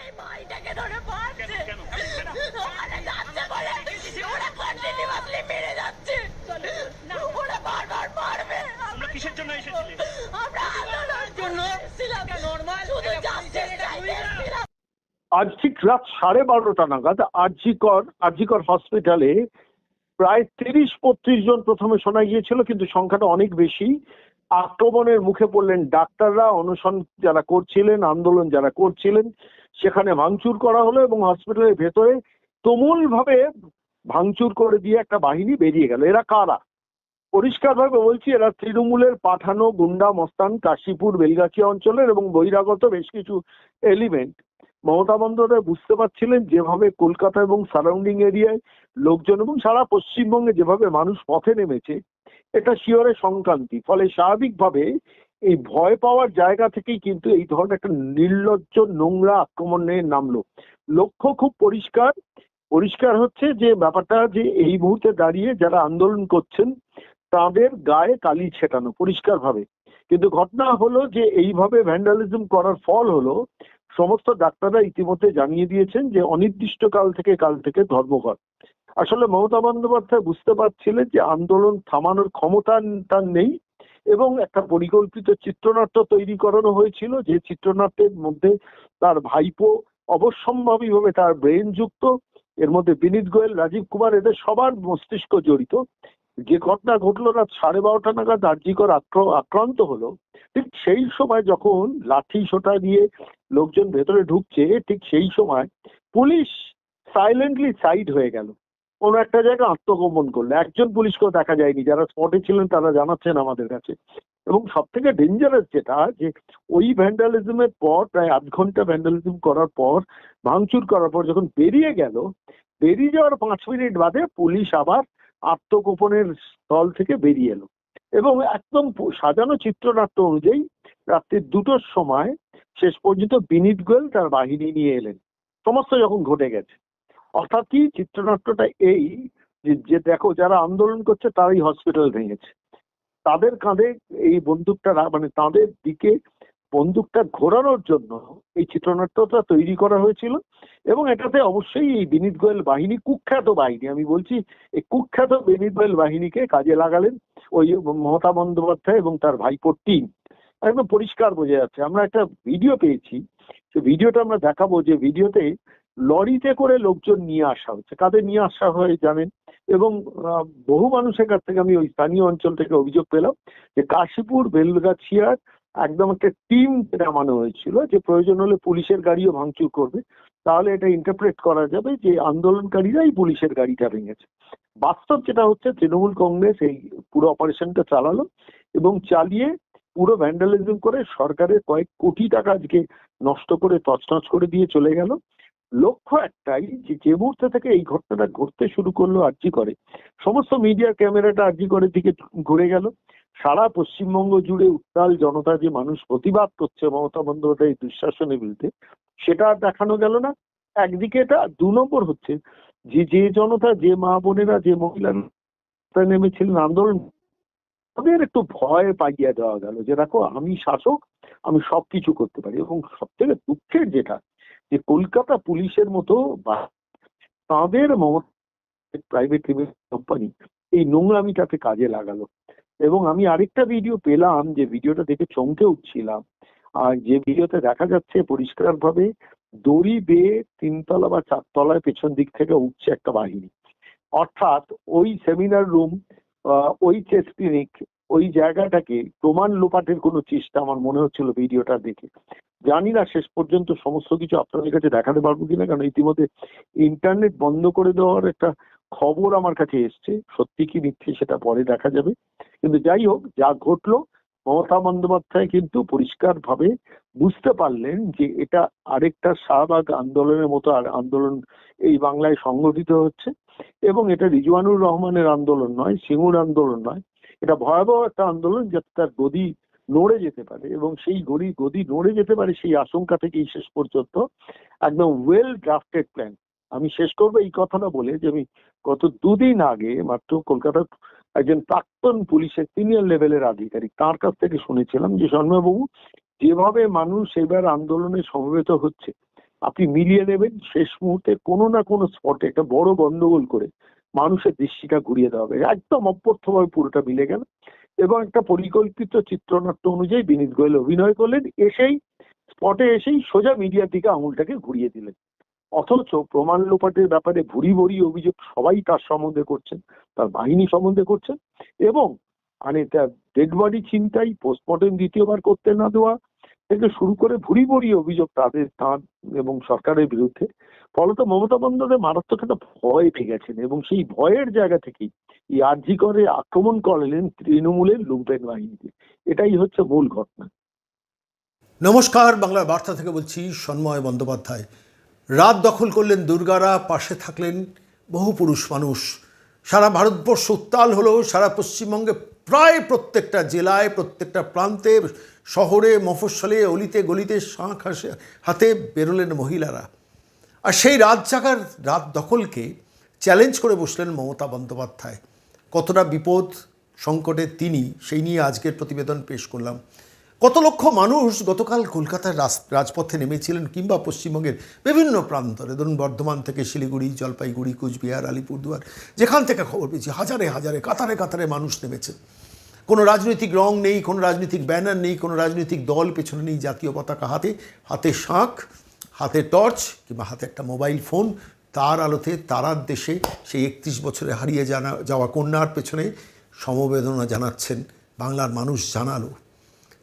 এই মাইটাকে ধরে মারছে। কেন? কেন? ওখানে যাচ্ছে বলে। ওরা কন্টিনিউয়াসলি মেরে যাচ্ছে। ওরা বারবার মারবে। তোমরা কিসের জন্য এসেছিলে? আমরা আন্দোলনের জন্য? এসেছিলাম নর্মাল শুধু জাস্টিস চাইতে আজ ঠিক রাত সাড়ে বারোটা নাগাদ আরজিকর আরজিকর হসপিটালে প্রায় তিরিশ বত্রিশ জন প্রথমে শোনা গিয়েছিল কিন্তু সংখ্যাটা অনেক বেশি। আক্রমণের মুখে পড়লেন ডাক্তাররা অনশন যারা করছিলেন আন্দোলন যারা করছিলেন সেখানে ভাঙচুর করা হলো এবং হসপিটালের ভেতরে তুমুল ভাবে ভাঙচুর করে দিয়ে একটা বাহিনী বেরিয়ে গেল। এরা কারা? পরিষ্কারভাবে বলছি, এরা তৃণমূলের পাঠানো গুন্ডা, মস্তান, কাশীপুর, বেলগাছিয়া অঞ্চলের এবং বহিরাগত বেশ কিছু এলিমেন্ট মমতা বন্দ্যোপাধ্যায় বুঝতে পারছিলেন যেভাবে কলকাতা এবং সারাউন্ডিং এরিয়ায় লোকজন এবং সারা পশ্চিমবঙ্গে যেভাবে মানুষ পথে নেমেছে, এটা শিওরে সংক্রান্তি। ফলে স্বাভাবিকভাবে এই ভয় পাওয়ার জায়গা থেকেই কিন্তু এই ধরনের একটা নির্লজ্জ নোংরা আক্রমণে নামলো। লক্ষ্য খুব পরিষ্কার। পরিষ্কার হচ্ছে যে ব্যাপারটা যে এই মুহূর্তে দাঁড়িয়ে যারা আন্দোলন করছেন, তাদের গায়ে কালি ছেটানো পরিষ্কারভাবে। কিন্তু ঘটনা হলো যে এইভাবে ভ্যান্ডালিজম করার ফল হলো, সমস্ত ডাক্তাররা ইতিমধ্যে জানিয়ে দিয়েছেন যে অনির্দিষ্টকাল থেকে কাল থেকে ধর্মঘট। আসলে মমতা বন্দ্যোপাধ্যায় বুঝতে পারছিলেন যে আন্দোলন থামানোর ক্ষমতা তার নেই। এবং একটা পরিকল্পিত চিত্রনাট্য তৈরি করানো হয়েছিল, যে চিত্রনাট্যের মধ্যে তার ভাইপো অবশ্যম্ভাবীভাবে তার ব্রেন যুক্ত, এর মধ্যে বিনীত গোয়েল, রাজীব কুমার, এদের সবার মস্তিষ্ক জড়িত। যে ঘটনা ঘটলো রাত সাড়ে বারোটা নাগাদ আক্র- আক্রান্ত হলো, ঠিক সেই সময় যখন লাঠি সোটা দিয়ে লোকজন ভেতরে ঢুকছে, ঠিক সেই সময় পুলিশ সাইলেন্টলি সাইড হয়ে গেল। কোনো একটা জায়গায় আত্মগোপন করল, একজন পুলিশকেও দেখা যায়নি, যারা স্পটে ছিলেন তারা জানাচ্ছেন আমাদের কাছে। এবং সব থেকে ডেঞ্জারাস যেটা, যে ওই ভ্যান্ডালিজমের পর, প্রায় আধ ঘণ্টা ভ্যান্ডালিজম করার পর, ভাঙচুর করার পর যখন বেরিয়ে গেল, বেরিয়ে যাওয়ার পাঁচ মিনিট বাদে পুলিশ আবার আত্মগোপনের স্থল থেকে বেরিয়ে এলো। এবং একদম সাজানো চিত্রনাট্য অনুযায়ী রাত্রি দুটোর সময় শেষ পর্যন্ত বিনীত গোয়েল তার বাহিনী নিয়ে এলেন। সমস্ত যখন ঘটে গেছে অর্থাৎ কি? চিত্রনাট্যটা এই যে- দেখো যারা আন্দোলন করছে তারাই হসপিটাল ভেঙেছে। তাদের কাঁধে এই বন্দুকটা মানে তাদের দিকে বন্দুকটা ঘোরানোর জন্য এই চিত্রনাট্যটা তৈরি করা হয়েছিল এবং এটাতে অবশ্যই এই বিনীত গোয়েল বাহিনী, কুখ্যাত বাহিনী, আমি বলছি এই কুখ্যাত বিনীত গোয়েল বাহিনীকে কাজে লাগালেন ওই মমতা বন্দ্যোপাধ্যায় এবং তার ভাইপোর টিম একদম পরিষ্কার বোঝা যাচ্ছে। আমরা একটা ভিডিও পেয়েছি। সে ভিডিওটা আমরা দেখাবো যে ভিডিওতে লরিতে করে লোকজন নিয়ে আসা হচ্ছে। কাদের নিয়ে আসা হয় জানেন? এবং বহু মানুষের কাছ থেকে আমি ওই স্থানীয় অঞ্চল থেকে অভিযোগ পেলাম যে কাশীপুর, বেলগাছিয়ার একদম একটা টিম নামানো হয়েছিল যে প্রয়োজন হলে পুলিশের গাড়িও ভাঙচুর করবে। তাহলে এটা ইন্টারপ্রেট করা যাবে যে আন্দোলনকারীরাই পুলিশের গাড়িটা ভেঙেছে। বাস্তব যেটা হচ্ছে, তৃণমূল কংগ্রেস এই পুরো অপারেশনটা চালালো এবং চালিয়ে পুরো ভ্যান্ডালিজম করে সরকারের কয়েক কোটি টাকা আজকে নষ্ট করে তছনছ করে দিয়ে চলে গেল। লক্ষ্য একটাই যে যে মুহূর্তে থেকে এই ঘটনাটা ঘটতে শুরু করল আর্জি করে। সমস্ত মিডিয়ার ক্যামেরাটা আর্জি করে দিকে ঘুরে গেল। সারা পশ্চিমবঙ্গ জুড়ে উত্তাল জনতা যে মানুষ প্রতিবাদ করছে মমতা বন্দ্যোপাধ্যায় দুঃশাসনের বিরুদ্ধে, সেটা আর দেখানো গেল না। একদিকে এটা দু নম্বর হচ্ছে যে যে জনতা, যে মা বোনেরা, যে মহিলারা নেমেছিলেন আন্দোলন, তাদের একটু ভয় পাইয়ে দেওয়া গেল যে, দেখো আমি শাসক, আমি সবকিছু করতে পারি। এবং সব থেকে দুঃখের যেটা যে কলকাতা পুলিশের মতো বা তাদের প্রাইভেট লিমিটেড কোম্পানি এই নোংরামিটাকে কাজে লাগালো। এবং আমি আরেকটা ভিডিও পেলাম যে ভিডিওটা দেখে চমকে উঠছিলাম। আর যে ভিডিওতে দেখা যাচ্ছে পরিষ্কারভাবে দড়ি বেয়ে তিনতলা বা চারতলায় পেছন দিক থেকে উঠছে একটা বাহিনী। অর্থাৎ ওই সেমিনার রুম ওই চেস্ট ক্লিনিক ওই জায়গাটাকে প্রমাণ লোপাটের কোনো চেষ্টা আমার মনে হচ্ছিল ভিডিওটা দেখে। জানি না শেষ পর্যন্ত সমস্ত কিছু আপনাদের কাছে দেখাতে পারব কিনা, কারণ ইতিমধ্যে ইন্টারনেট বন্ধ করে দেওয়ার একটা খবর আমার কাছে এসছে। সত্যি কি মিথ্যে সেটা পরে দেখা যাবে। কিন্তু যাই হোক, যা ঘটলো, মমতা বন্দ্যোপাধ্যায় কিন্তু পরিষ্কারভাবে বুঝতে পারলেন যে এটা আরেকটা শাহবাগ আন্দোলনের মতো আর আন্দোলন এই বাংলায় সংগঠিত হচ্ছে এবং এটা রিজওয়ানুর রহমানের আন্দোলন নয়, সিঙ্গুর আন্দোলন নয়। এটা ভয়াবহ একটা আন্দোলন যাতে তার গদি নড়ে যেতে পারে এবং সেই গদি গদি নড়ে যেতে পারে সেই আশঙ্কা থেকেই শেষ পর্যন্ত একদম ওয়েল ড্রাফটেড প্ল্যান আমি শেষ করব এই কথাটা বলে যে আমি গত দুদিন আগে মাত্র কলকাতার একজন প্রাক্তন পুলিশের সিনিয়র লেভেলের আধিকারিক তার কাছ থেকে শুনেছিলাম যে শর্মাবাবু যেভাবে মানুষ এবার আন্দোলনে সমবেত হচ্ছে, আপনি মিলিয়ে নেবেন শেষ মুহূর্তে কোনো না কোনো স্পটে একটা বড় গন্ডগোল করে মানুষের দৃষ্টিটা ঘুরিয়ে দেওয়া হবে। একদম অপ্রত্যভাবে পুরোটা মিলে গেল। এবং একটা পরিকল্পিত চিত্রনাট্য অনুযায়ী বিনীত গোয়েল অভিনয় করলেন, এসেই স্পটে এসেই সোজা মিডিয়ার দিকে আঙুলটাকে ঘুরিয়ে দিলেন। অথচ প্রমাণ লোপাটের ব্যাপারে ভুরি ভরি অভিযোগ সবাই তার সম্বন্ধে করছেন, তার বাহিনী সম্বন্ধে করছেন এবং মানে তার ডেড বডি ছিনতাই, পোস্টমর্টম দ্বিতীয়বার করতে না দেওয়া থেকে শুরু করে ভুরি ভুরি অভিযোগ তাদের তাঁর এবং সরকারের বিরুদ্ধে। ফলত মমতা বন্দ্যোপাধ্যায় মারাত্মক একটা ভয় পেয়ে গেছেন এবং সেই ভয়ের জায়গা থেকেই এই আর্জি করে আক্রমণ করলেন তৃণমূলের লুম্পেন বাহিনীতে। এটাই হচ্ছে মূল ঘটনা। নমস্কার, বাংলার বার্তা থেকে বলছি সন্ময় বন্দ্যোপাধ্যায়। রাত দখল করলেন দুর্গারা, পাশে থাকলেন বহু পুরুষ মানুষ। সারা ভারতবর্ষ উত্তাল হলো, সারা পশ্চিমবঙ্গে প্রায় প্রত্যেকটা জেলায়, প্রত্যেকটা প্রান্তে শহরে মফস্বলে, অলিতে, গলিতে শাঁখ হাসে, হাতে বেরোলেন মহিলারা। আর সেই রাত জাগার রাত দখলকে চ্যালেঞ্জ করে বসলেন মমতা বন্দ্যোপাধ্যায়। কতটা বিপদ, সংকটে তিনি, সেই নিয়ে আজকের প্রতিবেদন পেশ করলাম। কত লক্ষ মানুষ গতকাল কলকাতার রাজপথে নেমেছিলেন কিংবা পশ্চিমবঙ্গের বিভিন্ন প্রান্তরে। ধরুন, বর্ধমান থেকে শিলিগুড়ি, জলপাইগুড়ি, কুচবিহার, আলিপুরদুয়ার, যেখান থেকে খবর পেয়েছি, হাজারে হাজারে, কাতারে কাতারে মানুষ নেমেছে। কোনো রাজনৈতিক রং নেই, কোনো রাজনৈতিক ব্যানার নেই, কোনো রাজনৈতিক দল পেছনে নেই জাতীয় পতাকা হাতে। হাতে শাঁখ, হাতে টর্চ কিংবা হাতে একটা মোবাইল ফোন। তার আলোতে তারার দেশে সেই একত্রিশ বছরে হারিয়ে জানা, যাওয়া কন্যার পেছনে সমবেদনা জানাচ্ছেন বাংলার মানুষ জানালো।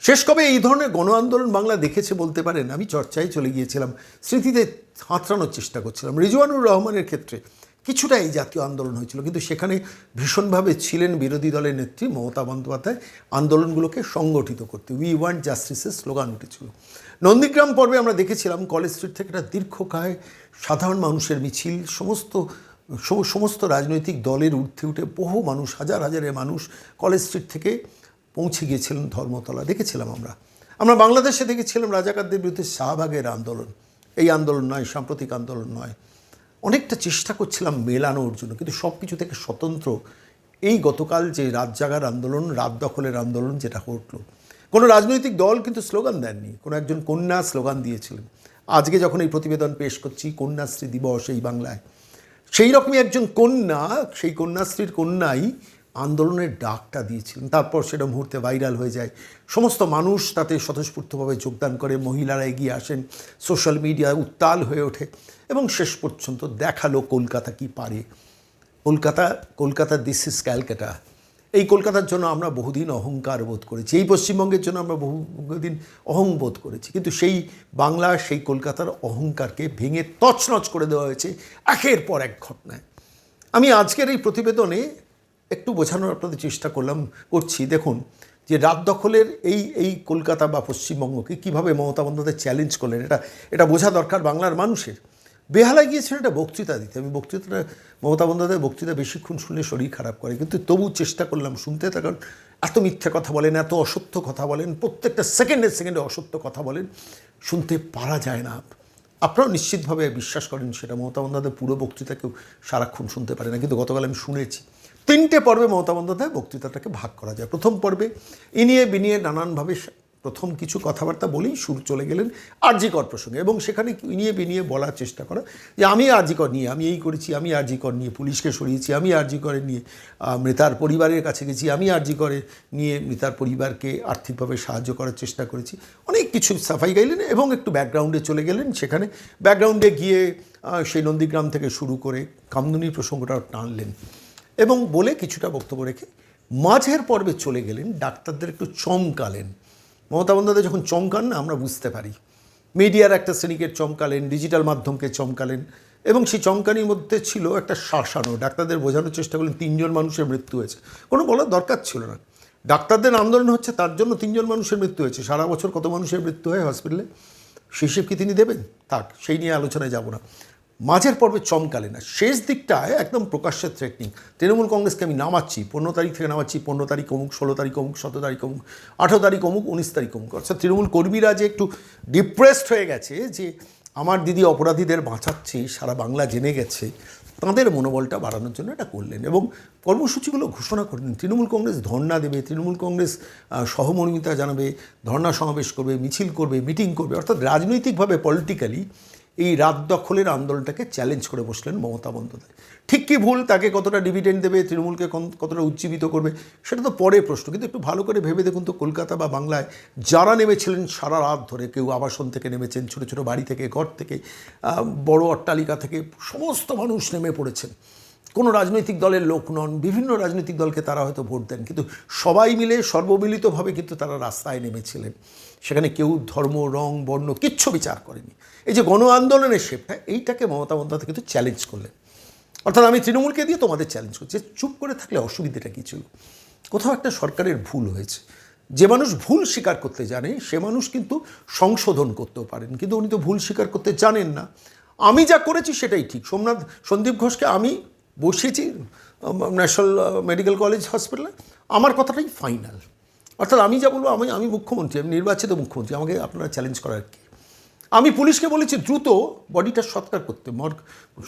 শেষ কবে এই ধরনের গণ আন্দোলন বাংলা দেখেছে বলতে পারেন? আমি চর্চায় চলে গিয়েছিলাম। স্মৃতিতে হাতড়ানোর চেষ্টা করছিলাম। রিজওয়ানুর রহমানের ক্ষেত্রে কিছুটা এই জাতীয় আন্দোলন হয়েছিল। কিন্তু সেখানে ভীষণভাবে ছিলেন বিরোধী দলের নেত্রী মমতা বন্দ্যোপাধ্যায়। আন্দোলনগুলোকে সংগঠিত করতে উই ওয়ান্ট জাস্টিসের স্লোগান উঠেছিল। নন্দীগ্রাম পর্বে আমরা দেখেছিলাম, কলেজ স্ট্রিট থেকে একটা দীর্ঘকায় সাধারণ মানুষের মিছিল, সমস্ত সমস্ত রাজনৈতিক দলের ঊর্ধ্বে উঠে বহু মানুষ, হাজার হাজারের মানুষ কলেজ স্ট্রিট থেকে পৌঁছে গিয়েছিলেন ধর্মতলা। দেখেছিলাম আমরা। আমরা বাংলাদেশে দেখেছিলাম রাজাকারদের বিরুদ্ধে শাহবাগের আন্দোলন। এই আন্দোলন নয়, সাম্প্রতিক আন্দোলন নয়। অনেকটা চেষ্টা করছিলাম মেলানোর জন্য, কিন্তু সব কিছু থেকে স্বতন্ত্র। এই গতকাল যে রাত জাগার আন্দোলন, রাত দখলের আন্দোলন যেটা ঘটলো, কোনো রাজনৈতিক দল কিন্তু স্লোগান দেননি। কোনো একজন কন্যা স্লোগান দিয়েছিলেন। আজকে যখন এই প্রতিবেদন পেশ করছি, কন্যাশ্রী দিবস এই বাংলায়, সেই রকমই একজন কন্যা, সেই কন্যাশ্রীর কন্যাই আন্দোলনের ডাকটা দিয়েছিলেন। তারপর সেটা মুহূর্তে ভাইরাল হয়ে যায়। সমস্ত মানুষ তাতে স্বতঃস্ফূর্তভাবে যোগদান করে, মহিলারা এগিয়ে আসেন, সোশ্যাল মিডিয়ায় উত্তাল হয়ে ওঠে এবং শেষ পর্যন্ত দেখাল কলকাতা কি পারে। Kolkata Kolkata this is Calcutta. এই কলকাতার জন্য আমরা বহুদিন অহংকার বোধ করেছি। এই পশ্চিমবঙ্গের জন্য আমরা বহু বহুদিন অহং বোধ করেছি। কিন্তু সেই বাংলা, সেই কলকাতার অহংকারকে ভেঙে তছনছ করে দেওয়া হয়েছে একের পর এক ঘটনায়। আমি আজকের এই প্রতিবেদনে একটু বোঝানোর আপনাদের চেষ্টা করলাম, করছি। দেখুন, যে রাত দখলের এই এই কলকাতা বা পশ্চিমবঙ্গকে কীভাবে মমতা বন্দ্যোপাধ্যায় চ্যালেঞ্জ করলেন, এটা এটা বোঝা দরকার বাংলার মানুষের। বেহালায় গিয়েছিলেন একটা বক্তৃতা দিতে। আমি বক্তৃতাটা, মমতা বন্দ্যোপাধ্যায় বক্তৃতা বেশিক্ষণ শুনলে শরীর খারাপ করে। কিন্তু তবু চেষ্টা করলাম শুনতে তার কারণ এত মিথ্যে কথা বলেন, এত অসত্য কথা বলেন, প্রত্যেকটা সেকেন্ডে সেকেন্ডে অসত্য কথা বলেন, শুনতে পারা যায় না। আপনারাও নিশ্চিতভাবে বিশ্বাস করেন সেটা। মমতা বন্দ্যোপাধ্যায় পুরো বক্তৃতা কেউ সারাক্ষণ শুনতে পারে না। কিন্তু গতকাল আমি শুনেছি। তিনটে পর্বে মমতা বন্দ্যোপাধ্যায় বক্তৃতাটাকে ভাগ করা যায়। প্রথম পর্বে ইনিয়ে বিনিয়ে নানানভাবে প্রথম কিছু কথাবার্তা বলেই সুর চলে গেলেন আরজিকর প্রসঙ্গে এবং সেখানে ইনিয়ে বিনিয়ে বলার চেষ্টা করা যে আমি আরজিকর নিয়ে, আমি এই করেছি, আমি আরজিকর নিয়ে, পুলিশকে সরিয়েছি, আমি আরজিকরে নিয়ে মৃতার পরিবারের কাছে গেছি, আমি আরজিকরে নিয়ে মৃতার পরিবারকে আর্থিকভাবে সাহায্য করার চেষ্টা করেছি। অনেক কিছু সাফাই গাইলেন এবং একটু ব্যাকগ্রাউন্ডে চলে গেলেন। সেখানে ব্যাকগ্রাউন্ডে গিয়ে সেই নন্দীগ্রাম থেকে শুরু করে কামদুনির প্রসঙ্গটা টানলেন। এবং বলে কিছুটা বক্তব্য রেখে মাঝের পর্বে চলে গেলেন, ডাক্তারদের একটু চমকালেন। মমতা বন্দ্যোপাধ্যায় যখন চমকান না, আমরা বুঝতে পারি। মিডিয়ার একটা শ্রেণীকে চমকালেন, ডিজিটাল মাধ্যমকে চমকালেন এবং সেই চমকানির মধ্যে ছিল একটা শাসানো। ডাক্তারদের বোঝানোর চেষ্টা করলেন, তিনজন মানুষের মৃত্যু হয়েছে। কোনো বলার দরকার ছিল না। ডাক্তারদের আন্দোলন হচ্ছে, তার জন্য তিনজন মানুষের মৃত্যু হয়েছে। সারা বছর কত মানুষের মৃত্যু হয় হসপিটালে? সেই হিসেব কি তিনি দেবেন? থাক, সেই নিয়ে আলোচনায় যাব না। মাঝের পর্বে চমকালে না, শেষ দিকটায় একদম প্রকাশ্যে থ্রেটনিং তৃণমূল কংগ্রেসকে আমি নামাচ্ছি, পনেরো তারিখ থেকে নামাচ্ছি, পনেরো তারিখ অমুক, ষোলো তারিখ অমুক, সতেরো তারিখ অমুক, আঠেরো তারিখ অমুক, উনিশ তারিখ অমুক। অর্থাৎ তৃণমূল কর্মীরা যে একটু ডিপ্রেসড হয়ে গেছে, যে আমার দিদি অপরাধীদের বাঁচাচ্ছে, সারা বাংলা জেনে গেছে, তাঁদের মনোবলটা বাড়ানোর জন্য এটা করলেন এবং কর্মসূচিগুলো ঘোষণা করলেন। তৃণমূল কংগ্রেস ধর্ণা দেবে, তৃণমূল কংগ্রেস সহমর্মিতা জানাবে, ধর্ণা সমাবেশ করবে, মিছিল করবে মিটিং করবে, অর্থাৎ রাজনৈতিকভাবে পলিটিক্যালি এই রাত দখলের আন্দোলনটাকে চ্যালেঞ্জ করে বসলেন মমতা বন্দ্যোপাধ্যায়। ঠিক কি ভুল? তাকে কতটা ডিভিডেন্ড দেবে? তৃণমূলকে কতটা উজ্জীবিত করবে? সেটা তো পরে প্রশ্ন, কিন্তু একটু ভালো করে ভেবে দেখুন তো কলকাতা বা বাংলায় যারা নেমেছিলেন সারা রাত ধরে, কেউ আবাসন থেকে নেমেছেন, ছোটো ছোটো বাড়ি থেকে, ঘর থেকে বড় অট্টালিকা থেকে, সমস্ত মানুষ নেমে পড়েছেন। কোনো রাজনৈতিক দলের লোক নন, বিভিন্ন রাজনৈতিক দলকে তারা হয়তো ভোট দেন, কিন্তু সবাই মিলে সর্বমিলিতভাবে কিন্তু তারা রাস্তায় নেমেছিলেন। সেখানে কেউ ধর্ম, রং, বর্ণ কিচ্ছু বিচার করেনি। এই যে গণ আন্দোলনের শেপটা এইটাকে মমতা বন্দ্যোপাধ্যায় কিন্তু চ্যালেঞ্জ করলেন। অর্থাৎ আমি তৃণমূলকে দিয়ে তোমাদের চ্যালেঞ্জ করছি চুপ করে থাকলে অসুবিধাটা কী ছিল? কোথাও একটা সরকারের ভুল হয়েছে। যে মানুষ ভুল স্বীকার করতে জানে, সে মানুষ কিন্তু সংশোধন করতেও পারেন, কিন্তু উনি তো ভুল স্বীকার করতে জানেন না। আমি যা করেছি সেটাই ঠিক। সোমনাথ, সন্দীপ ঘোষকে আমি বসিয়েছি ন্যাশনাল মেডিকেল কলেজ হসপিটালে। আমার কথাটাই ফাইনাল অর্থাৎ আমি যা বলব, আমি আমি মুখ্যমন্ত্রী, আমি নির্বাচিত মুখ্যমন্ত্রী, আমাকে আপনারা চ্যালেঞ্জ করার কি? আমি পুলিশকে বলেছি, দ্রুত বডিটা সৎকার করতে, মর্গ,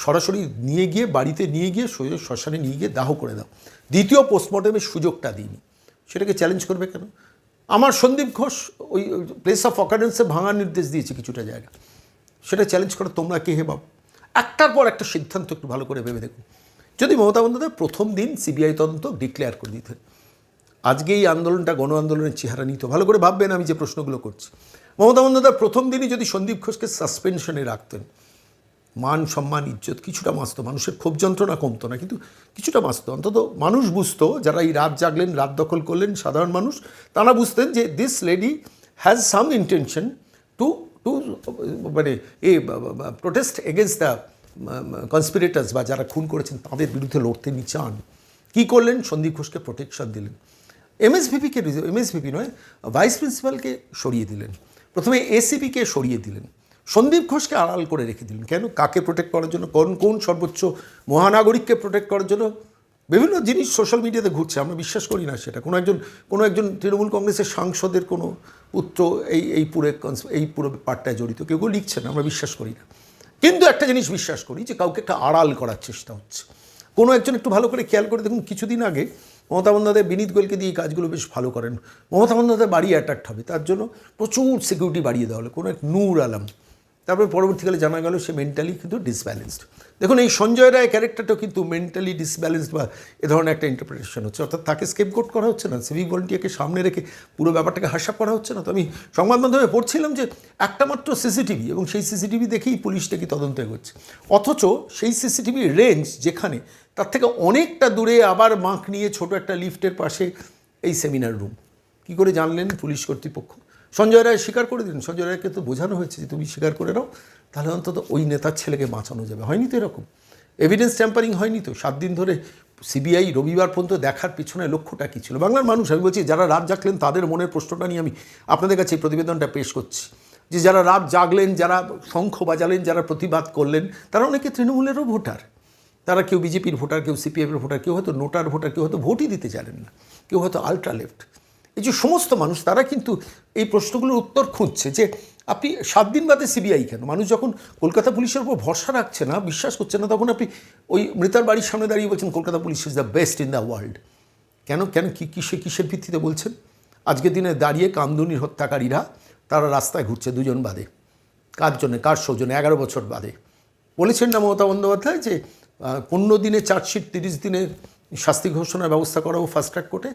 সরাসরি নিয়ে গিয়ে, বাড়িতে নিয়ে গিয়ে সোজা শ্মশানে নিয়ে গিয়ে দাহ করে দাও। দ্বিতীয় পোস্টমর্টমের সুযোগটা দিইনি। সেটাকে চ্যালেঞ্জ করবে কেন? আমার সন্দীপ ঘোষ ওই প্লেস অফ অকারেন্সে ভাঙার নির্দেশ দিয়েছে কিছুটা জায়গা সেটা চ্যালেঞ্জ করো, তোমরা কে হে বাবু? একটার পর একটা সিদ্ধান্ত একটু ভালো করে ভেবে দেখুন যদি মমতা বন্দ্যোপাধ্যায় প্রথম দিন সিবিআই তদন্ত ডিক্লেয়ার করে দিতেন আজকে এই আন্দোলনটা গণ আন্দোলনের চেহারা নিত। ভালো করে ভাববেন আমি যে প্রশ্নগুলো করছি। মমতা বন্দ্যোপাধ্যায়, প্রথম দিনই যদি সন্দীপ ঘোষকে সাসপেনশনে রাখতেন, মান, সম্মান, ইজ্জত কিছুটা মাসতো। মানুষের ক্ষোভ যন্ত্রণা কমতো না, কিন্তু কিছুটা মাসতো। অন্তত মানুষ বুঝতো, যারা এই রাত জাগলেন, রাত দখল করলেন, সাধারণ মানুষ, তারা বুঝতেন যে this lady has some intention to to মানে a protest against the conspirators বা যারা খুন করেছেন, তাদের বিরুদ্ধে লড়তে নি চান কী করলেন? সন্দীপ ঘোষকে প্রোটেকশন দিলেন। এমএসভিপিকে এমএসভিপি নয় ভাইস প্রিন্সিপালকে সরিয়ে দিলেন। প্রথমে এসিপিকে সরিয়ে দিলেন। সন্দীপ ঘোষকে আড়াল করে রেখে দিলেন। কেন? কাকে প্রোটেক্ট করার জন্য? কোন কোন সর্বোচ্চ মহানাগরিককে প্রোটেক্ট করার জন্য? বিভিন্ন জিনিস সোশ্যাল মিডিয়াতে ঘুরছে, আমরা বিশ্বাস করি না সেটা। কোনো একজন কোনো একজন তৃণমূল কংগ্রেসের সাংসদের কোনো পুত্র এই এই পুরে এই পুরো পার্টটায় জড়িত, কেউ কেউ লিখছে না, আমরা বিশ্বাস করি না। কিন্তু একটা জিনিস বিশ্বাস করি যে কাউকে একটা আড়াল করার চেষ্টা হচ্ছে। কোনো একজন একটু ভালো করে খেয়াল করে দেখুন, কিছুদিন আগে মমতা বন্দ্যোপাধ্যায় বিনীত গোয়েলকে দিয়ে এই কাজগুলো বেশ ভালো করেন। মমতা বন্দ্যোপাধ্যায় বাড়ি অ্যাট্রাক্ট হবে। তার জন্য প্রচুর সিকিউরিটি বাড়িয়ে দেওয়া হলো। কোনো এক নূর আলম তারপরে পরবর্তীকালে জানা গেল সে মেন্টালি কিন্তু ডিসব্যালেন্সড দেখুন, এই সঞ্জয় রায় ক্যারেক্টারটাও কিন্তু মেন্টালি ডিসব্যালেন্সড বা এ ধরনের একটা ইন্টারপ্রিটেশন হচ্ছে। অর্থাৎ তাকে স্কেপগোট করা হচ্ছে না সিভিক ভলেন্টিয়ারকে সামনে রেখে পুরো ব্যাপারটাকে হাসাপ করা হচ্ছে না। তো আমি সংবাদ মাধ্যমে পড়ছিলাম যে একটা মাত্র সিসিটিভি এবং সেই সিসিটিভি দেখেই পুলিশটা কি তদন্ত এগোচ্ছে। অথচ সেই সিসিটিভি রেঞ্জ যেখানে, তার থেকে অনেকটা দূরে আবার মাখ নিয়ে ছোট একটা লিফটের পাশে এই সেমিনার রুম কি করে জানলেন পুলিশ কর্তৃপক্ষ? সঞ্জয় রায় স্বীকার করে দিন সঞ্জয় রায়কে তো বোঝানো হয়েছে যে তুমি স্বীকার করে নাও, তাহলে অন্তত ওই নেতার ছেলেকে বাঁচানো যাবে। হয়নি তো এরকম। এভিডেন্স ট্যাম্পারিং হয়নি তো? সাত দিন ধরে সিবিআই রবিবার পর্যন্ত দেখার পিছনে লক্ষ্যটা কী ছিল? বাংলার মানুষ, আমি বলছি, যারা রাত জাগলেন, তাদের মনের প্রশ্নটা নিয়ে আমি আপনাদের কাছে এই প্রতিবেদনটা পেশ করছি। যে যারা রাত জাগলেন, যারা শঙ্খ বাজালেন, যারা প্রতিবাদ করলেন, তারা অনেকে তৃণমূলেরও ভোটার। তারা কেউ বিজেপির ভোটার, কেউ সিপিএমের ভোটার, কেউ হয়তো নোটার ভোটার, কেউ হয়তো ভোটই দিতে জানেন না। কেউ হয়তো আলট্রা লেফট এই যে সমস্ত মানুষ, তারা কিন্তু এই প্রশ্নগুলোর উত্তর খুঁজছে যে আপনি সাত দিন বাদে সিবিআই কেন? মানুষ যখন কলকাতা পুলিশের উপর ভরসা রাখছে না, বিশ্বাস করছে না, তখন আপনি ওই মৃতার বাড়ির সামনে দাঁড়িয়ে বলছেন, Kolkata police is the best in the world কেন? কেন? কী, কিসে, কিসের ভিত্তিতে বলছেন? আজকের দিনে দাঁড়িয়ে কামদুনির হত্যাকারীরা, তারা রাস্তায় ঘুরছে দুজন বাদে। কার জন্য? কার সৌজনে এগারো বছর বাদে। বলেছেন না মমতা বন্দ্যোপাধ্যায় যে পনেরো দিনে চার্জশিট, তিরিশ দিনে শাস্তি ঘোষণার ব্যবস্থা করাবো ফার্স্ট ট্র্যাক কোর্টে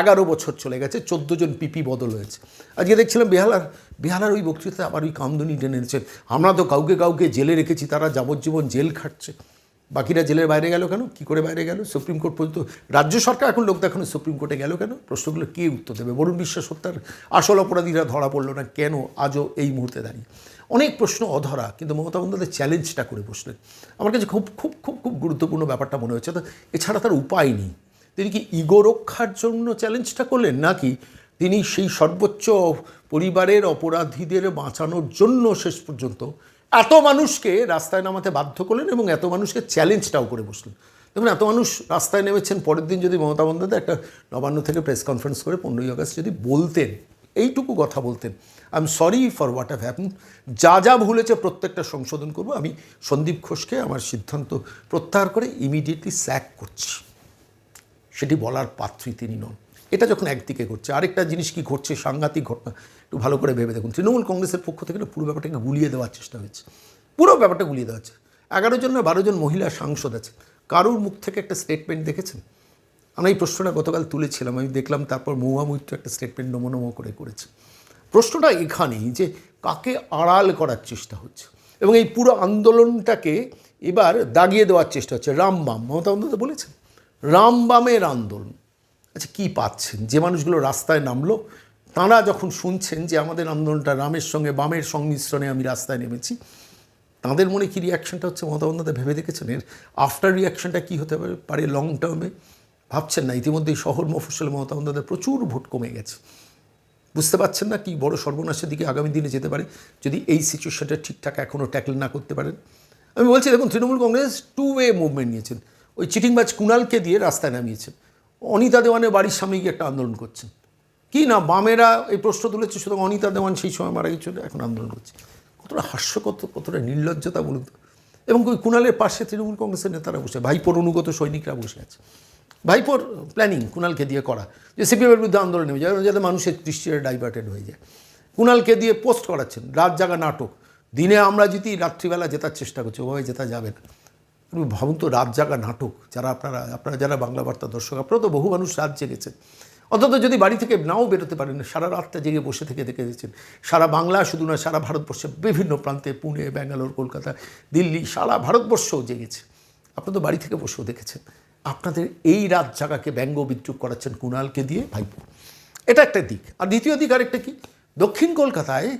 এগারো বছর চলে গেছে, চোদ্দ জন পিপি বদল হয়েছে। আজকে দেখছিলাম বেহালার বেহালার ওই বক্তৃতা আবার ওই কামদুনি টেনে আমরা তো কাউকে কাউকে জেলে রেখেছি, তারা যাবজ্জীবন জেল খাটছে। বাকিরা জেলের বাইরে গেল কেন? কি করে বাইরে গেল? সুপ্রিম কোর্ট পর্যন্ত রাজ্য সরকার এখন লোক দেখানো সুপ্রিম কোর্টে গেল কেন? প্রশ্নগুলো কে উত্তর দেবে? বরুণ বিশ্বাস হত্যার আসল অপরাধীরা ধরা পড়ল না কেন আজও এই মুহূর্তে দাঁড়িয়ে? অনেক প্রশ্ন অধরা, কিন্তু মমতা বন্দ্যোপাধ্যায় চ্যালেঞ্জটা করে বসলেন। আমার কাছে খুব খুব খুব খুব গুরুত্বপূর্ণ ব্যাপারটা মনে হচ্ছে। তো এছাড়া তার উপায় নেই। তিনি কি ইগো রক্ষার জন্য চ্যালেঞ্জটা করলেন? নাকি তিনি সেই সর্বোচ্চ পরিবারের অপরাধীদের বাঁচানোর জন্য শেষ পর্যন্ত এত মানুষকে রাস্তায় নামাতে বাধ্য করলেন এবং এত মানুষকে চ্যালেঞ্জটাও করে বসলেন। দেখুন, এত মানুষ রাস্তায় নেমেছেন, পরের দিন যদি মমতা বন্দ্যোপাধ্যায় একটা নবান্ন থেকে প্রেস কনফারেন্স করে পনেরোই আগস্ট যদি বলতেন, এইটুকু কথা বলতেন I am sorry for what have happen যা যা ভুলেছে প্রত্যেকটা সংশোধন করব, আমি সন্দীপ ঘোষকে আমার সিদ্ধান্ত প্রত্যাহার করে ইমিডিয়েটলি স্যাক করছি। সেটি বলার পাত্রী তিনি নন। এটা যখন একদিকে ঘটছে, আরেকটা জিনিস কি ঘটছে, সাংঘাতিক ঘটনা একটু ভালো করে ভেবে দেখুন। তৃণমূল কংগ্রেসের পক্ষ থেকে পুরো ব্যাপারটাকে গুলিয়ে দেওয়ার চেষ্টা হয়েছে। পুরো ব্যাপারটা গুলিয়ে দেওয়া হচ্ছে এগারো জন না বারো জন মহিলা সাংসদ আছে কারোর মুখ থেকে একটা স্টেটমেন্ট দেখেছেন? আমরা এই প্রশ্নটা গতকাল তুলেছিলাম, আমি দেখলাম তারপর মহুয়া মৈত্র একটা স্টেটমেন্ট নমো নমো করে করেছে। প্রশ্নটা এখানেই যে কাকে আড়াল করার চেষ্টা হচ্ছে? এবং এই পুরো আন্দোলনটাকে এবার দাগিয়ে দেওয়ার চেষ্টা হচ্ছে রামবাম। মমতা বন্দ্যোপাধ্যায় বলেছেন, রামবামের আন্দোলন। আচ্ছা কী পাচ্ছেন? যে মানুষগুলো রাস্তায় নামলো, তাঁরা যখন শুনছেন যে আমাদের আন্দোলনটা রামের সঙ্গে বামের সংমিশ্রণে আমি রাস্তায় নেমেছি, তাদের মনে কি রিয়াকশনটা হচ্ছে? মমতা বন্দ্যোপাধ্যায় ভেবে দেখেছেন? এর আফটার রিয়াকশনটা কী হতে পারে লং টার্মে ভাবছেন না? ইতিমধ্যেই শহর মফস্বলে মমতা বন্দ্যোপাধ্যায় প্রচুর ভোট কমে গেছে। বুঝতে পারছেন না কি বড় সর্বনাশের দিকে আগামী দিনে যেতে পারে? যদি এই সিচুয়েশনটা ঠিকঠাক এখনও ট্যাকল না করতে পারেন। আমি বলছি, দেখুন, Trinamool Congress two way movement নিয়েছেন। ওই চিটিংবাজ কুণালকে দিয়ে রাস্তায় নামিয়েছেন। অনিতা দেওয়ানের বাড়ির সামনে গিয়ে একটা আন্দোলন করছেন। কি না, বামেরা এই প্রশ্ন তুলেছে, সুতরাং অনিতা দেওয়ান সেই সময় মারা গেছিল, এখন আন্দোলন করছে। কতটা হাস্যকত, কতটা নির্লজ্জতা বলুন এবং ওই কুণালের পাশে তৃণমূল কংগ্রেসের নেতারা বসে, ভাইপোর অনুগত সৈনিকরা বসে আছে। ভাইপোর প্ল্যানিং কুণালকে দিয়ে করা, যে সিপিএমের বিরুদ্ধে আন্দোলন নেমে যায়, যাতে মানুষের দৃষ্টিটা ডাইভার্টেড হয়ে যায়। কুণালকে দিয়ে পোস্ট করাচ্ছেন, রাত জাগা নাটক। দিনে আমরা জিতি, রাত্রিবেলা জেতার চেষ্টা করছি, ওভাবে জেতা যাবে না। আপনি ভাবুন তো, রাত জাগা নাটক, যারা আপনারা আপনারা যারা বাংলা বার্তা দর্শক, আপনারা তো বহু মানুষ রাত জেগেছেন। অন্তত যদি বাড়ি থেকে নাও বেরোতে পারেন, সারা রাতটা জেগে বসে থেকে দেখে গেছেন। সারা বাংলা শুধু নয়, সারা ভারতবর্ষে বিভিন্ন প্রান্তে, পুনে, ব্যাঙ্গালোর, কলকাতা, দিল্লি, সারা ভারতবর্ষও জেগেছে। আপনারা তো বাড়ি থেকে বসেও দেখেছেন। আপনাদের এই রাত জাগাকে ব্যঙ্গ বিদ্রুপ করাচ্ছেন কুণালকে দিয়ে ভাইপো। এটা একটা দিক। আর দ্বিতীয় দিক আরেকটা কি? দক্ষিণ কলকাতায়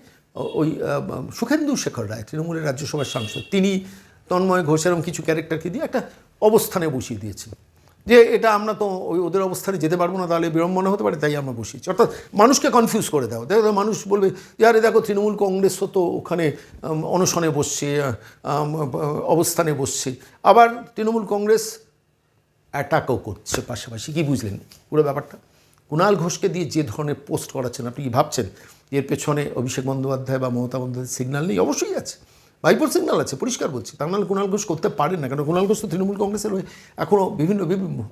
ওই সুখেন্দু শেখর রায়, তৃণমূলের রাজ্যসভার সাংসদ, তিনি তন্ময় ঘোষ এরম কিছু ক্যারেক্টারকে দিয়ে একটা অবস্থানে বসিয়ে দিয়েছেন যে এটা আমরা তো ওই ওদের অবস্থানে যেতে পারব না, তাহলে বিড়ম্বনা হতে পারে, তাই আমরা বসিয়েছি। অর্থাৎ মানুষকে কনফিউজ করে দাও দেখো, মানুষ বলবে আরে দেখো, তৃণমূল কংগ্রেসও তো ওখানে অনশনে বসছে অবস্থানে বসছে। আবার তৃণমূল কংগ্রেস অ্যাটাকও করছে পাশাপাশি। কি বুঝলেন? পুরো ব্যাপারটা? কুণাল ঘোষকে দিয়ে যে ধরনের পোস্ট করাচ্ছেন, আপনি কি ভাবছেন? এর পেছনে অভিষেক বন্দ্যোপাধ্যায় বা মমতা বন্দ্যোপাধ্যায়ের সিগন্যাল নেই? অবশ্যই আছে। ভাইপোর সিগনাল আছে পরিষ্কার বলছি। তার নাহলে কুণাল ঘোষ করতে পারেন না কারণ কুণাল ঘোষ তো তৃণমূল কংগ্রেসের হয়ে এখনও বিভিন্ন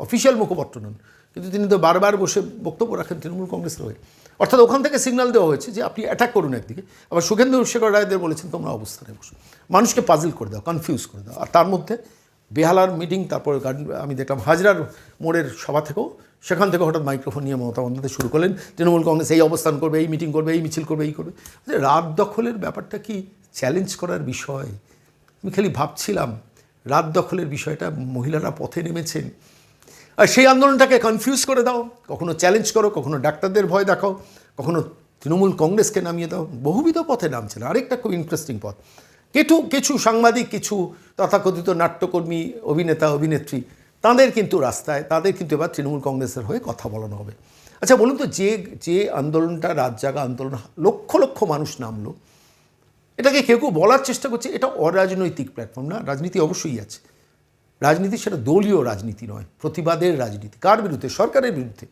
অফিসিয়াল মুখপত্র নন। কিন্তু তিনি তো বারবার বসে বক্তব্য রাখেন তৃণমূল কংগ্রেসের হয়ে। অর্থাৎ ওখান থেকে সিগন্যাল দেওয়া হয়েছে যে আপনি অ্যাটাক করুন একদিকে। আবার সুখেন্দু শেখর রায়দের বলেছেন তোমরা অবস্থানে বসো। মানুষকে পাজিল করে দাও কনফিউজ করে দাও। আর তার মধ্যে বেহালার মিটিং তারপর আমি দেখলাম হাজরার মোড়ের সভা থেকেও সেখান থেকে হঠাৎ মাইক্রোফোন নিয়ে মমতা বন্দ্যোপাধ্যায় শুরু করলেন। তৃণমূল কংগ্রেস এই অবস্থান করবে এই মিটিং করবে এই মিছিল করবে এই করবে। আচ্ছা, রাত দখলের ব্যাপারটা কি চ্যালেঞ্জ করার বিষয়। আমি খালি ভাবছিলাম, রাত দখলের বিষয়টা মহিলারা পথে নেমেছেন। আর সেই আন্দোলনটাকে কনফিউজ করে দাও। কখনো চ্যালেঞ্জ করো, কখনো ডাক্তারদের ভয় দেখাও, কখনো তৃণমূল কংগ্রেসকে নামিয়ে দাও। বহুবিধ পথে নামছিল আরেকটা খুব ইন্টারেস্টিং পথ। কিছু কিছু সাংবাদিক, কিছু তথাকথিত নাট্যকর্মী, অভিনেতা, অভিনেত্রী, তাদের কিন্তু রাস্তায়, তাদের কিন্তু এবার তৃণমূল কংগ্রেসের হয়ে কথা বলানো হবে। আচ্ছা বলুন তো, যে যে আন্দোলনটা, রাত জাগা আন্দোলন, লক্ষ লক্ষ মানুষ নামলো এটাকে কেউ কেউ বলার চেষ্টা করছে, এটা অরাজনৈতিক প্ল্যাটফর্ম না, রাজনীতি অবশ্যই আছে। রাজনীতি সেটা দলীয় রাজনীতি নয়, প্রতিবাদের রাজনীতি। কার বিরুদ্ধে? সরকারের বিরুদ্ধে।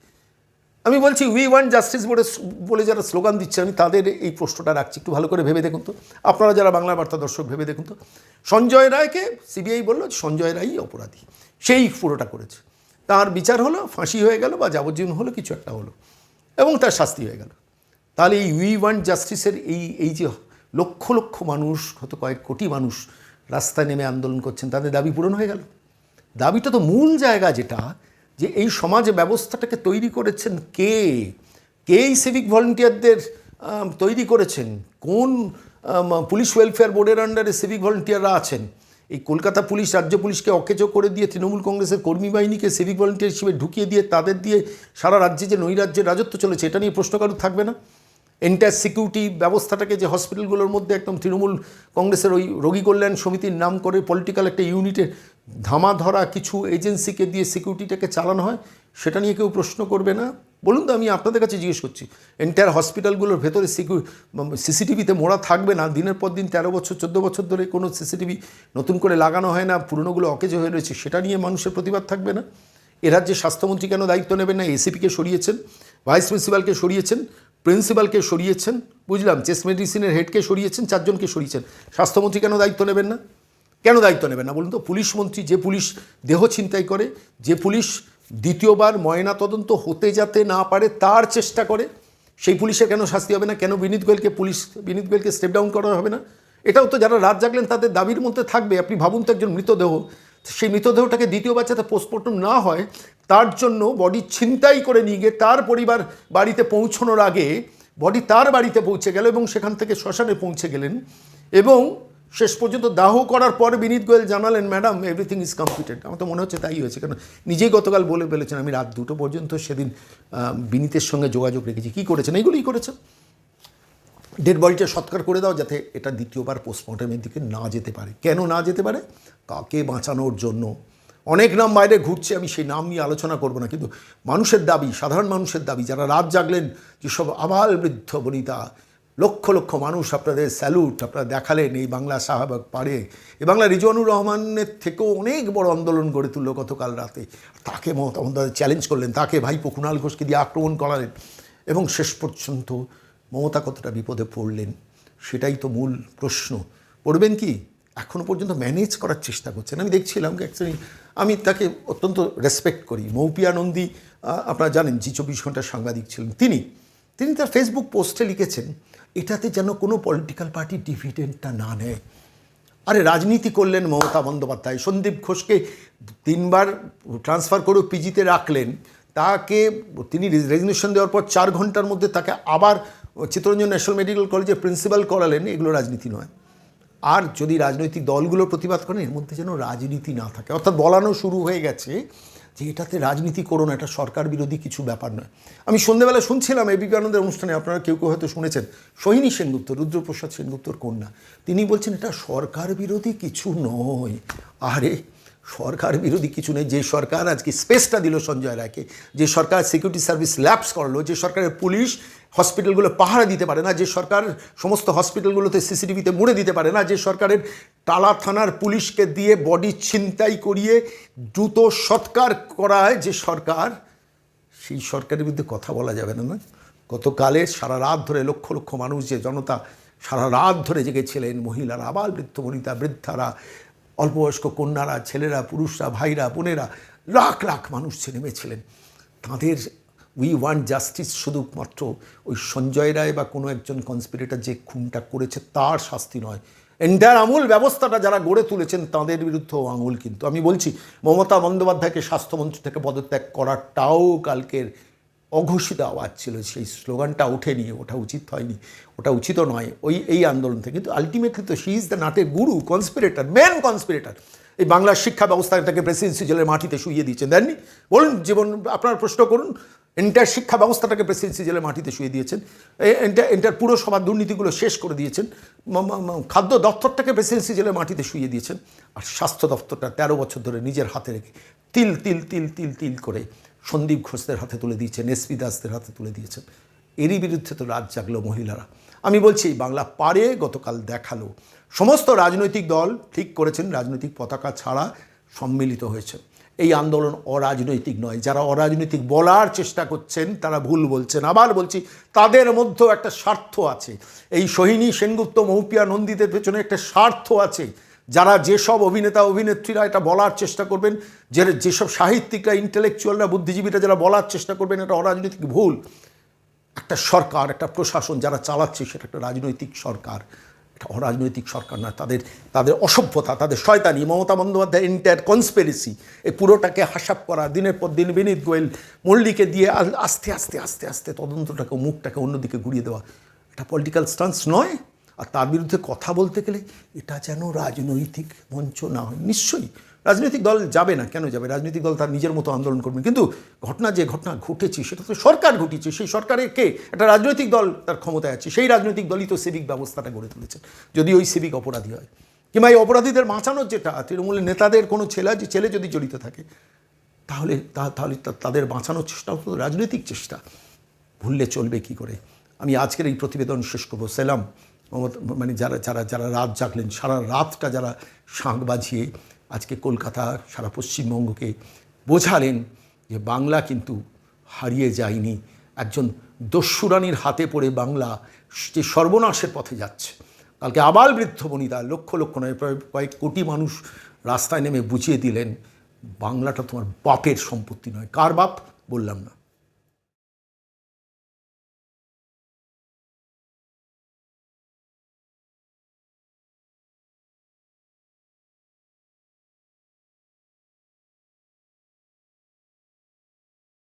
আমি বলছি উই ওয়ান জাস্টিস বলে বলে যারা স্লোগান দিচ্ছে, আমি তাদের এই প্রশ্নটা রাখছি, একটু ভালো করে ভেবে দেখুন তো। আপনারা যারা বাংলা বার্তা দর্শক, ভেবে দেখুন তো। সঞ্জয় রায়কে সিবিআই বলল সঞ্জয় রায়ই অপরাধী। সেই পুরোটা করেছে। তার বিচার হলো, ফাঁসি হয়ে গেল বা যাবজ্জীবন হলো, কিছু একটা হলো। এবং তার শাস্তি হয়ে গেল। তাহলে এই উই ওয়ান জাস্টিসের এই এই যে লক্ষ লক্ষ মানুষ হয়তো কয়েক কোটি মানুষ রাস্তায় নেমে আন্দোলন করছেন, তাদের দাবি পূরণ হয়ে গেল। দাবিটা তো মূল জায়গা যেটা, যে এই সমাজ ব্যবস্থাটাকে তৈরি করেছেন কে? কে এই সিভিক ভলেন্টিয়ারদের তৈরি করেছেন? কোন পুলিশ ওয়েলফেয়ার বোর্ডের আন্ডারে সিভিক ভলেন্টিয়াররা আছেন? এই কলকাতা পুলিশ, রাজ্য পুলিশকে অকেজো করে দিয়ে তৃণমূল কংগ্রেসের কর্মী বাহিনীকে সিভিক ভলেন্টিয়ার হিসেবে ঢুকিয়ে দিয়ে, তাদের দিয়ে সারা রাজ্যে যে নৈরাজ্যের রাজত্ব চলেছে, এটা নিয়ে প্রশ্ন কারোর থাকবে না। এন্টায়ার সিকিউরিটি ব্যবস্থাটাকে যে হসপিটালগুলোর মধ্যে একদম তৃণমূল কংগ্রেসের ওই রোগী কল্যাণ সমিতির নাম করে পলিটিক্যাল একটা ইউনিটের ধামা ধরা কিছু এজেন্সিকে দিয়ে সিকিউরিটিটাকে চালানো হয়, সেটা নিয়ে কেউ প্রশ্ন করবে না। বলুন তো, আমি আপনাদের কাছে জিজ্ঞেস করছি এন্টায়ার হসপিটালগুলোর ভেতরে সিকিউ সিসিটিভিতে মোড়া থাকবে না? দিনের পর দিন তেরো বছর, চোদ্দ বছর ধরে কোনো সিসিটিভি নতুন করে লাগানো হয় না, পুরনোগুলো অকেজ হয়ে রয়েছে, সেটা নিয়ে মানুষের প্রতিবাদ থাকবে না। এ রাজ্যে স্বাস্থ্যমন্ত্রী কেন দায়িত্ব নেবেন না? এসিপিকে সরিয়েছেন ভাইস প্রিন্সিপালকে সরিয়েছেন প্রিন্সিপালকে সরিয়েছেন, বুঝলাম চেস্ট মেডিসিনের হেডকে সরিয়েছেন, চারজনকে সরিয়েছেন। স্বাস্থ্যমন্ত্রী কেন দায়িত্ব নেবেন না? কেন দায়িত্ব নেবেন না? বলুন তো, পুলিশ মন্ত্রী যে পুলিশ দেহ ছিনতাই করে, যে পুলিশ দ্বিতীয়বার ময়না তদন্ত হতে যাতে না পারে, তার চেষ্টা করে, সেই পুলিশের কেন শাস্তি হবে না? কেন বিনীত গোয়েলকে পুলিশ, বিনীত গোয়েলকে স্টেপ ডাউন করা হবে না? এটাও তো যারা রাত জাগলেন, তাদের দাবির মধ্যে থাকবে। আপনি ভাবুন তো একজন মৃতদেহ সেই মৃতদেহটাকে দ্বিতীয়বার যাতে পোস্টমর্টম না হয়, তার জন্য বডি ছিনতাই করে নিয়ে গিয়ে তার পরিবার বাড়িতে পৌঁছানোর আগে বডি তার বাড়িতে পৌঁছে গেল এবং সেখান থেকে শ্মশানে পৌঁছে গেলেন এবং শেষ পর্যন্ত দাহ করার পর বিনীত গোয়েল জানালেন ম্যাডাম এভরিথিং ইজ কমপ্লিটেড আমার তো মনে হচ্ছে তাই হয়েছে কারণ নিজেই গতকাল বলে ফেলেছেন, আমি রাত দুটো পর্যন্ত সেদিন বিনীতের সঙ্গে যোগাযোগ রেখেছি। কী করেছেন? এইগুলোই করেছেন। ডেড বডিটা সৎকার করে দাও যাতে এটা দ্বিতীয়বার পোস্টমর্টমের দিকে না যেতে পারে। কেন না যেতে পারে? কাকে বাঁচানোর জন্য? অনেক নাম বাইরে ঘুরছে, আমি সেই নাম নিয়ে আলোচনা করব না, কিন্তু মানুষের দাবি, সাধারণ মানুষের দাবি, যারা রাত জাগলেন যেসব আবাল বৃদ্ধ বনিতা, লক্ষ লক্ষ মানুষ আপনাদের স্যালুট আপনারা দেখালেন এই বাংলা শাহবাগ পাড়ে। এই বাংলা রিজওয়ানুর রহমানের থেকেও অনেক বড় আন্দোলন গড়ে তুললো গতকাল রাতে। তাকে মমতা চ্যালেঞ্জ করলেন, তাকে ভাই কুণাল ঘোষকে দিয়ে আক্রমণ করালেন। এবং শেষ পর্যন্ত মমতা কতটা বিপদে পড়লেন সেটাই তো মূল প্রশ্ন। পড়বেন কি? এখনও পর্যন্ত ম্যানেজ করার চেষ্টা করছেন। আমি দেখছিলাম অ্যাকচুয়ালি আমি তাকে অত্যন্ত রেসপেক্ট করি। মৌপিয়া নন্দী আপনারা জানেন, জি চব্বিশ ঘণ্টার সাংবাদিক ছিলেন তিনি। তিনি তার ফেসবুক পোস্টে লিখেছেন, এটাতে যেন কোনো পলিটিক্যাল পার্টি ডিভিডেন্টটা না নেয়। আরে রাজনীতি করলেন মমতা বন্দ্যোপাধ্যায়। সন্দীপ ঘোষকে তিনবার ট্রান্সফার করে পিজিতে রাখলেন। তাকে তিনি রেজিগনেশন দেওয়ার পর চার ঘণ্টার মধ্যে তাকে আবার চিত্তরঞ্জন ন্যাশনাল মেডিকেল কলেজের প্রিন্সিপাল করালেন, এগুলো রাজনীতি নয়। আর যদি রাজনৈতিক দলগুলো প্রতিবাদ করেন, এর মধ্যে যেন রাজনীতি না থাকে। অর্থাৎ বলানো শুরু হয়ে গেছে যে এটাতে রাজনীতি করো না, এটা সরকার বিরোধী কিছু ব্যাপার নয়। আমি সন্ধ্যেবেলা শুনছিলাম এ বিবেকানন্দের অনুষ্ঠানে, আপনারা কেউ কেউ হয়তো শুনেছেন, সোহিনী সেনগুপ্ত রুদ্রপ্রসাদ সেনগুপ্তর কন্যা। তিনি বলছেন, এটা সরকার বিরোধী কিছু নয়। আরে, সরকার বিরোধী কিছু নেই যে সরকার আজকে স্পেসটা দিল সঞ্জয় রায়কে, যে সরকার সিকিউরিটি সার্ভিস ল্যাপস করল, যে সরকারের পুলিশ হসপিটালগুলো পাহারা দিতে পারে না, যে সরকার সমস্ত হসপিটালগুলোতে সিসিটিভিতে মুড়ে দিতে পারে না, যে সরকারের টালা থানার পুলিশকে দিয়ে বডি ছিনতাই করিয়ে দ্রুত সৎকার করায় যে সরকার, সেই সরকারের বিরুদ্ধে কথা বলা যাবে না না গতকালে সারা রাত ধরে লক্ষ লক্ষ মানুষ, যে জনতা সারা রাত ধরে জেগেছিলেন মহিলারা আবার বৃদ্ধ বনিতা, বৃদ্ধারা, অল্পবয়স্ক কন্যারা, ছেলেরা, পুরুষরা, ভাইরা, বোনেরা, লাখ লাখ মানুষ নেমেছিলেন তাদের উই ওয়ান্ট জাস্টিস শুধুমাত্র ওই সঞ্জয় রায় বা কোনো একজন কনস্পিরেটার যে খুনটা করেছে তার শাস্তি নয়। এন্টায়ার আমূল ব্যবস্থাটা যারা গড়ে তুলেছেন তাদের বিরুদ্ধেও আঙুল কিন্তু। আমি বলছি, মমতা বন্দ্যোপাধ্যায়কে স্বাস্থ্যমন্ত্রী থেকে পদত্যাগ করাটাও কালকের অঘোষিত আওয়াজ ছিল। সেই স্লোগানটা ওঠেনি ওটা উচিত হয়নি, ওটা উচিত নয়। ওই, এই আন্দোলন থেকে। কিন্তু আলটিমেটলি তো শি ইজ দ্য নাটের গুরু কনস্পিরেটার মেন কনস্পিরেটার এই বাংলার শিক্ষা ব্যবস্থায় তাকে প্রেসিডেন্সি জেলের মাটিতে শুইয়ে দিয়েছেন। দেননি বলুন, জীবন, আপনার প্রশ্ন করুন এন্টার শিক্ষা ব্যবস্থাটাকে প্রেসিডেন্সি জেলের মাটিতে শুয়ে দিয়েছেন। এন্টার এন্টার পুরসভার দুর্নীতিগুলো শেষ করে দিয়েছেন। খাদ্য দপ্তরটাকে প্রেসিডেন্সি জেলের মাটিতে শুয়ে দিয়েছেন। আর স্বাস্থ্য দপ্তরটা তেরো বছর ধরে নিজের হাতে রেখে তিল তিল তিল তিল তিল করে সন্দীপ ঘোষদের হাতে তুলে দিয়েছেন এসপি দাসদের হাতে তুলে দিয়েছেন। এরই বিরুদ্ধে তো রাত জাগলো মহিলারা। আমি বলছি বাংলা পারে গতকাল দেখাল। সমস্ত রাজনৈতিক দল ঠিক করেছেন, রাজনৈতিক পতাকা ছাড়া সম্মিলিত হয়েছে। এই আন্দোলন অরাজনৈতিক নয়। যারা অরাজনৈতিক বলার চেষ্টা করছেন, তারা ভুল বলছেন। আবার বলছি, তাদের মধ্যেও একটা স্বার্থ আছে। এই সোহিনী, সেনগুপ্ত, মৌপিয়া নন্দীদের পেছনে একটা স্বার্থ আছে। যারা যেসব অভিনেতা, অভিনেত্রীরা এটা বলার চেষ্টা করবেন, যে যেসব সাহিত্যিকরা, ইন্টেলেকচুয়ালরা, বুদ্ধিজীবীরা যারা বলার চেষ্টা করবেন, এটা অরাজনৈতিক ভুল। একটা সরকার, একটা প্রশাসন যারা চালাচ্ছে, সেটা একটা রাজনৈতিক সরকার। এটা অরাজনৈতিক সরকার না, তাদের তাদের অসভ্যতা, তাদের শয়তানি, মমতা বন্দ্যোপাধ্যায় এন্টায়ার কনস্পেরেসি এই পুরোটাকে হাসাপ করা, দিনের পর দিন বিনীত গোয়েল মল্লিকে দিয়ে আস্তে আস্তে আস্তে আস্তে তদন্তটাকে, মুখটাকে অন্যদিকে ঘুরিয়ে দেওয়া। এটা পলিটিক্যাল স্টান্স নয়, আর তার বিরুদ্ধে কথা বলতে গেলে এটা যেন রাজনৈতিক মঞ্চ না হয়, নিশ্চয়ই। রাজনৈতিক দল যাবে না, কেন যাবে? রাজনৈতিক দল তার নিজের মতো আন্দোলন করবে। কিন্তু ঘটনা যে ঘটনা ঘটেছে, সেটা তো সরকার ঘটিয়েছে, সেই সরকারের কে? একটা রাজনৈতিক দল তার ক্ষমতায় আছে, সেই রাজনৈতিক দলই তো সিভিক ব্যবস্থাটা গড়ে তুলেছে, যদি ওই সিভিক অপরাধী হয়। কিংবা এই অপরাধীদের বাঁচানোর যেটা, তৃণমূলের নেতাদের কোনো ছেলে যে ছেলে যদি জড়িত থাকে, তাহলে তাহলে তাদের বাঁচানোর চেষ্টাও তো রাজনৈতিক চেষ্টা। ভুললে চলবে কি করে? আমি আজকের এই প্রতিবেদন শেষ করব। সেলাম মানে যারা যারা যারা রাত জাগলেন, সারা রাতটা যারা শাঁখ বাজিয়ে আজকে কলকাতা, সারা পশ্চিমবঙ্গকে বোঝালেন যে বাংলা কিন্তু হারিয়ে যায়নি। একজন দস্যুরানির হাতে পড়ে বাংলা যে সর্বনাশের পথে যাচ্ছে। কালকে আবার বৃদ্ধ বনিতা লক্ষ লক্ষ নয়, প্রায় কয়েক কোটি মানুষ রাস্তায় নেমে বুঝিয়ে দিলেন, বাংলাটা তোমার বাপের সম্পত্তি নয়। কার বাপ? বললাম না।